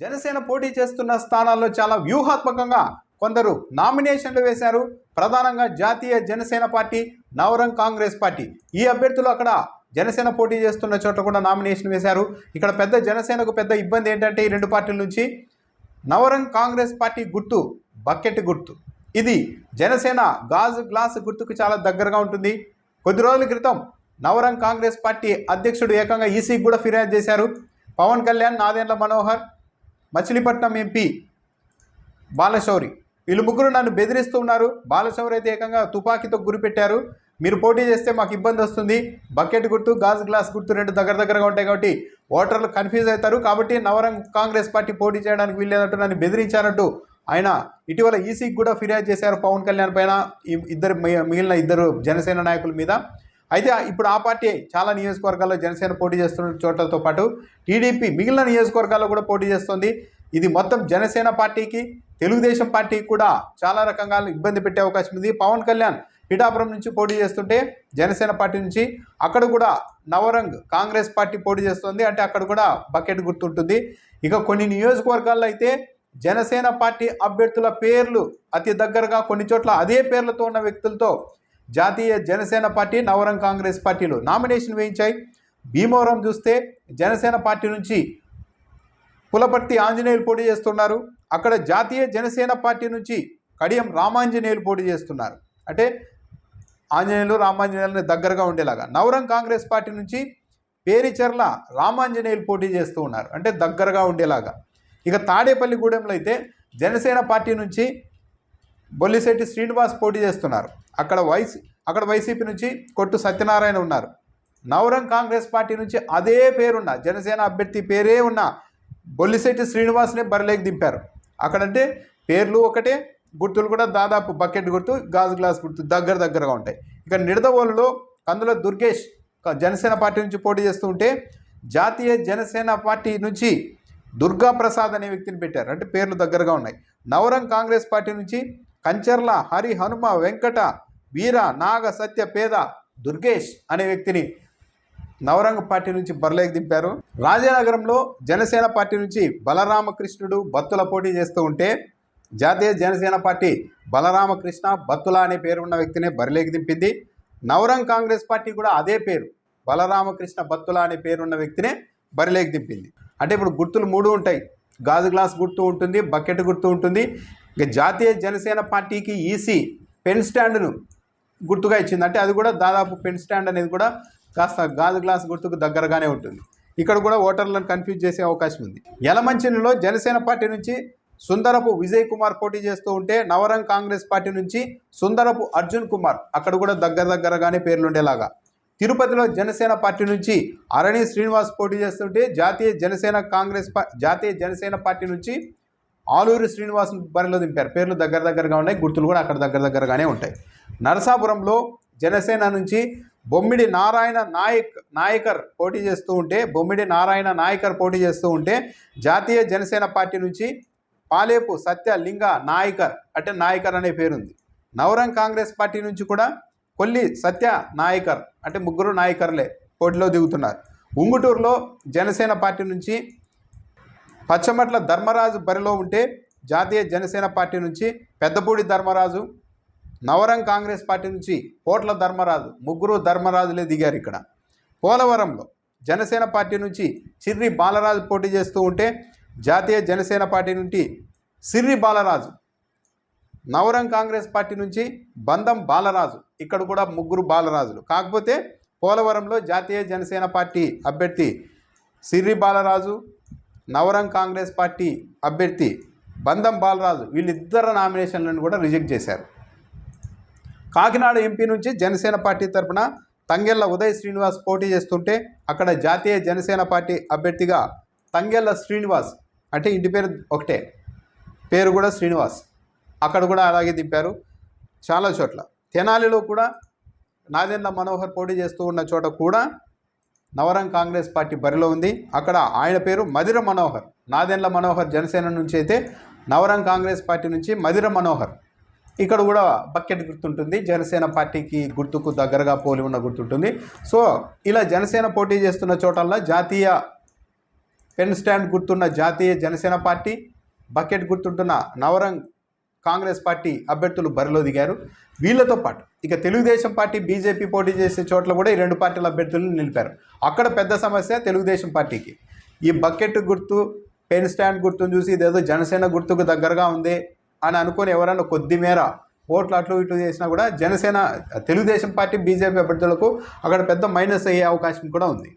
జనసేన పోటీ చేస్తున్న స్థానాల్లో చాలా వ్యూహాత్మకంగా కొందరు నామినేషన్లు వేశారు. ప్రధానంగా జాతీయ జనసేన పార్టీ నవరం కాంగ్రెస్ పార్టీ. ఈ అభ్యర్థులు అక్కడ జనసేన పోటీ చేస్తున్న చోట కూడా నామినేషన్ వేశారు. ఇక్కడ పెద్ద జనసేనకు పెద్ద ఇబ్బంది ఏంటంటే ఈ రెండు పార్టీల నుంచి నవరం కాంగ్రెస్ పార్టీ గుర్తు బకెట్ గుర్తు. ఇది జనసేన గాజు గ్లాస్ గుర్తుకు చాలా దగ్గరగా ఉంటుంది. కొద్ది రోజుల క్రితం నవరం కాంగ్రెస్ పార్టీ అధ్యక్షుడు ఏకంగా ఈసీకి కూడా ఫిర్యాదు చేశారు. పవన్ కళ్యాణ్ నాదేండ్ల మనోహర్ మచిలీపట్నం ఎంపీ బాలశౌరి. వీళ్ళు ముగ్గురు నన్ను బెదిరిస్తూ ఉన్నారు. బాలశౌరి అయితే ఏకంగా తుపాకీతో గురిపెట్టారు మీరు పోటీ చేస్తే మాకు ఇబ్బంది వస్తుంది. బకెట్ గుర్తు గాజు గ్లాస్ గుర్తు రెండు దగ్గర దగ్గరగా ఉంటాయి కాబట్టి ఓటర్లు కన్ఫ్యూజ్ అవుతారు. కాబట్టి నవరంగ్ కాంగ్రెస్ పార్టీ పోటీ చేయడానికి వీల్లేదంటూ నన్ను బెదిరించారంటూ ఆయన ఇటీవల ఈసీకి కూడా ఫిర్యాదు చేశారు పవన్ కళ్యాణ్ పైన. ఇద్దరు మిగిలిన ఇద్దరు జనసేన నాయకుల మీద. అయితే ఇప్పుడు ఆ పార్టీ చాలా నియోజకవర్గాల్లో జనసేన పోటీ చేస్తున్న చోట్లతో పాటు టీడీపీ మిగిలిన నియోజకవర్గాల్లో కూడా పోటీ చేస్తుంది. ఇది మొత్తం జనసేన పార్టీకి తెలుగుదేశం పార్టీకి కూడా చాలా రకంగా ఇబ్బంది పెట్టే అవకాశం ఉంది. పవన్ కళ్యాణ్ పిఠాపురం నుంచి పోటీ చేస్తుంటే జనసేన పార్టీ నుంచి అక్కడ కూడా నవరంగ్ కాంగ్రెస్ పార్టీ పోటీ చేస్తుంది. అంటే అక్కడ కూడా బకెట్ గుర్తుంటుంది. ఇక కొన్ని నియోజకవర్గాల్లో అయితే జనసేన పార్టీ అభ్యర్థుల పేర్లు అతి దగ్గరగా కొన్ని చోట్ల అదే పేర్లతో ఉన్న వ్యక్తులతో జాతీయ జనసేన పార్టీ నవరం కాంగ్రెస్ పార్టీలు నామినేషన్ వేయించాయి. భీమవరం చూస్తే జనసేన పార్టీ నుంచి పులపర్తి ఆంజనేయులు పోటీ చేస్తున్నారు. అక్కడ జాతీయ జనసేన పార్టీ నుంచి కడియం రామాంజనేయులు పోటీ చేస్తున్నారు. అంటే ఆంజనేయులు రామాంజనేయులని దగ్గరగా ఉండేలాగా. నవరం కాంగ్రెస్ పార్టీ నుంచి పేరిచర్ల రామాంజనేయులు పోటీ చేస్తూ ఉన్నారు. అంటే దగ్గరగా ఉండేలాగా. ఇక తాడేపల్లిగూడెంలో అయితే జనసేన పార్టీ నుంచి బొల్లిశెట్టి శ్రీనివాస్ పోటీ చేస్తున్నారు. అక్కడ వైసీ అక్కడ వైసీపీ నుంచి కొట్టు సత్యనారాయణ ఉన్నారు. నవరం కాంగ్రెస్ పార్టీ నుంచి అదే పేరున్న జనసేన అభ్యర్థి పేరే ఉన్న బొల్లిశెట్టి శ్రీనివాస్నే బరిలోకి దింపారు. అక్కడంటే పేర్లు ఒకటే గుర్తులు కూడా దాదాపు బకెట్ గుర్తు గాజు గ్లాస్ గుర్తు దగ్గర దగ్గరగా ఉంటాయి. ఇక నిడదవోలులో కందుల దుర్గేష్ జనసేన పార్టీ నుంచి పోటీ చేస్తూ ఉంటే జాతీయ జనసేన పార్టీ నుంచి దుర్గా ప్రసాద్ అనే వ్యక్తిని పెట్టారు. అంటే పేర్లు దగ్గరగా ఉన్నాయి. నవరం కాంగ్రెస్ పార్టీ నుంచి కంచర్ల హరి హనుమ వెంకట వీర నాగ సత్య పేద దుర్గేష్ అనే వ్యక్తిని నవరంగ పార్టీ నుంచి బరిలోకి దింపారు. రాజానగరంలో జనసేన పార్టీ నుంచి బలరామకృష్ణుడు బత్తుల పోటీ చేస్తూ ఉంటే జాతీయ జనసేన పార్టీ బలరామకృష్ణ బత్తుల అనే పేరు ఉన్న వ్యక్తిని బరిలోకి దింపింది. నవరంగ్ కాంగ్రెస్ పార్టీ కూడా అదే పేరు బలరామకృష్ణ బత్తుల అనే పేరున్న వ్యక్తినే బరిలోకి దింపింది. అంటే ఇప్పుడు గుర్తులు మూడు ఉంటాయి. గాజు గ్లాస్ గుర్తు ఉంటుంది బకెట్ గుర్తు ఉంటుంది. ఇక జాతీయ జనసేన పార్టీకి ఈసీ పెన్ స్టాండ్ను గుర్తుగా ఇచ్చింది. అంటే అది కూడా దాదాపు పెన్ స్టాండ్ అనేది కూడా కాస్త గాజు గ్లాస్ గుర్తుకు దగ్గరగానే ఉంటుంది. ఇక్కడ కూడా ఓటర్లను కన్ఫ్యూజ్ చేసే అవకాశం ఉంది. యలమంచిలో జనసేన పార్టీ నుంచి సుందరపు విజయ్ కుమార్ పోటీ చేస్తూ ఉంటే నవరంగ్ కాంగ్రెస్ పార్టీ నుంచి సుందరపు అర్జున్ కుమార్ అక్కడ కూడా దగ్గర దగ్గరగానే పేర్లు ఉండేలాగా. తిరుపతిలో జనసేన పార్టీ నుంచి అరణి శ్రీనివాస్ పోటీ చేస్తుంటే జాతీయ జనసేన కాంగ్రెస్ జాతీయ జనసేన పార్టీ నుంచి ఆలూరి శ్రీనివాస్ బరిలో దింపారు. పేర్లు దగ్గర దగ్గరగా ఉన్నాయి గుర్తులు కూడా అక్కడ దగ్గర దగ్గరగానే ఉంటాయి. నరసాపురంలో జనసేన నుంచి బొమ్మిడి నారాయణ నాయక్ నాయకర్ పోటీ చేస్తూ ఉంటే బొమ్మిడి నారాయణ నాయకర్ పోటీ చేస్తూ ఉంటే జాతీయ జనసేన పార్టీ నుంచి పాలేపు సత్య లింగ నాయకర్ అంటే నాయకర్ అనే పేరుంది. నవరం కాంగ్రెస్ పార్టీ నుంచి కూడా కొల్లి సత్య నాయకర్ అంటే ముగ్గురు నాయకర్లే పోటీలో దిగుతున్నారు. ఉంగుటూరులో జనసేన పార్టీ నుంచి పచ్చమట్ల ధర్మరాజు బరిలో ఉంటే జాతీయ జనసేన పార్టీ నుంచి పెద్దపూడి ధర్మరాజు నవరం కాంగ్రెస్ పార్టీ నుంచి పోట్ల ధర్మరాజు ముగ్గురు ధర్మరాజులే దిగారు ఇక్కడ. పోలవరంలో జనసేన పార్టీ నుంచి సిర్రి బాలరాజు పోటీ చేస్తూ ఉంటే జాతీయ జనసేన పార్టీ నుండి సిర్రి బాలరాజు నవరం కాంగ్రెస్ పార్టీ నుంచి బంధం బాలరాజు ఇక్కడ కూడా ముగ్గురు బాలరాజులు. కాకపోతే పోలవరంలో జాతీయ జనసేన పార్టీ అభ్యర్థి సిర్రి బాలరాజు నవరం కాంగ్రెస్ పార్టీ అభ్యర్థి బంధం బాలరాజు వీళ్ళిద్దరు నామినేషన్లను కూడా రిజెక్ట్ చేశారు. కాకినాడ ఎంపీ నుంచి జనసేన పార్టీ తరపున తంగెళ్ళ ఉదయ్ శ్రీనివాస్ పోటీ చేస్తుంటే అక్కడ జాతీయ జనసేన పార్టీ అభ్యర్థిగా తంగెళ్ళ శ్రీనివాస్ అంటే ఇంటి పేరు ఒకటే పేరు కూడా శ్రీనివాస్. అక్కడ కూడా అలాగే దింపారు చాలా చోట్ల. తెనాలిలో కూడా నాదెండ్ల మనోహర్ పోటీ చేస్తూ ఉన్న చోట కూడా నవరం కాంగ్రెస్ పార్టీ బరిలో ఉంది. అక్కడ ఆయన పేరు మధిర మనోహర్. నాదెండ్ల మనోహర్ జనసేన నుంచి అయితే నవరం కాంగ్రెస్ పార్టీ నుంచి మధిర మనోహర్. ఇక్కడ కూడా బకెట్ గుర్తుంటుంది. జనసేన పార్టీకి గుర్తుకు దగ్గరగా పోలి ఉన్న గుర్తుంటుంది. సో ఇలా జనసేన పోటీ చేస్తున్న చోటల్లో జాతీయ పెన్ స్టాండ్ గుర్తున్న జాతీయ జనసేన పార్టీ బకెట్ గుర్తుంటున్న నవరంగ్ కాంగ్రెస్ పార్టీ అభ్యర్థులు బరిలో దిగారు. వీళ్ళతో పాటు ఇక తెలుగుదేశం పార్టీ బీజేపీ పోటీ చేసే చోట్ల కూడా ఈ రెండు పార్టీల అభ్యర్థులను నిలిపారు. అక్కడ పెద్ద సమస్య తెలుగుదేశం పార్టీకి. ఈ బకెట్ గుర్తు పెన్ స్టాండ్ గుర్తును చూసి ఇదేదో జనసేన గుర్తుకు దగ్గరగా ఉంది అని అనుకొని ఎవరైనా కొద్ది మేర ఓట్లు అట్లు ఇటు చేసినా కూడా జనసేన తెలుగుదేశం పార్టీ బీజేపీ అభ్యర్థులకు అక్కడ పెద్ద మైనస్ అయ్యే అవకాశం కూడా ఉంది.